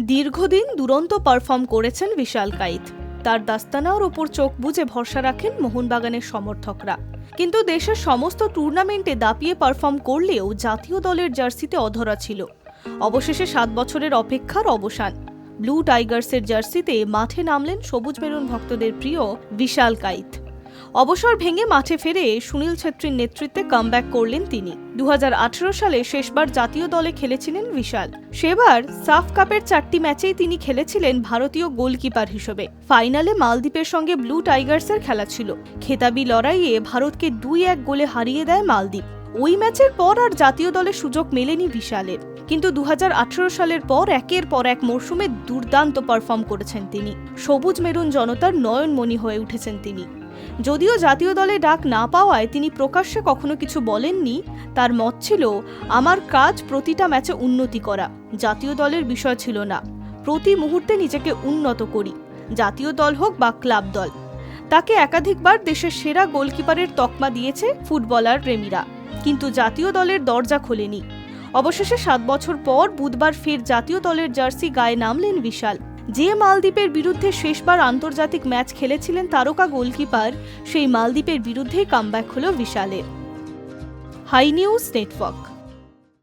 দীর্ঘদিন দুরন্ত পারফর্ম করেছেন বিশাল কাইত। তার দাস্তানার ওপর চোখ বুজে ভরসা রাখেন মোহনবাগানের সমর্থকরা। কিন্তু দেশের সমস্ত টুর্নামেন্টে দাপিয়ে পারফর্ম করলেও জাতীয় দলের জার্সিতে অধরা ছিল। অবশেষে সাত বছরের অপেক্ষার অবসান। ব্লু টাইগার্সের জার্সিতে মাঠে নামলেন সবুজ মেরুন ভক্তদের প্রিয় বিশাল কাইত। অবসর ভেঙে মাঠে ফিরে সুনীল ছেত্রীর নেতৃত্বে কামব্যাক করলেন তিনি। দুহাজার আঠেরো সালে শেষবার জাতীয় দলে খেলেছিলেন বিশাল। সেবার সাফ কাপের চারটি ম্যাচেই তিনি খেলেছিলেন ভারতীয় গোলকিপার হিসেবে। ফাইনালে মালদ্বীপের সঙ্গে ব্লু টাইগার্সের খেলা ছিল। খেতাবি লড়াইয়ে ভারতকে দুই এক গোলে হারিয়ে দেয় মালদ্বীপ। ওই ম্যাচের পর আর জাতীয় দলে সুযোগ মেলেনি বিশালের। কিন্তু দু হাজার আঠেরো সালের পর একের পর এক মরশুমে দুর্দান্ত পারফর্ম করেছেন তিনি। সবুজ মেরুন জনতার নয়নমণি হয়ে উঠেছেন তিনি। যদিও জাতীয় দলে ডাক না পাওয়ায় তিনি প্রকাশ্যে কখনো কিছু বলেননি, তার মত ছিল, আমার কাজ প্রতিটা ম্যাচে উন্নতি করা, জাতীয় দলের বিষয় ছিল না, প্রতি মুহূর্তে নিজেকে উন্নত করি, জাতীয় দল হোক বা ক্লাব দল। তাকে একাধিকবার দেশের সেরা গোলকিপারের তকমা দিয়েছে ফুটবলার প্রেমীরা, কিন্তু জাতীয় দলের দরজা খোলেনি। অবশেষে সাত বছর পর বুধবার ফের জাতীয় দলের জার্সি গায়ে নামলেন বিশাল। যে মালদ্বীপের বিরুদ্ধে শেষবার আন্তর্জাতিক ম্যাচ খেলেছিলেন তারকা গোলকিপার, সেই মালদ্বীপের বিরুদ্ধেই কামব্যাক হল বিশালের। Hi news network.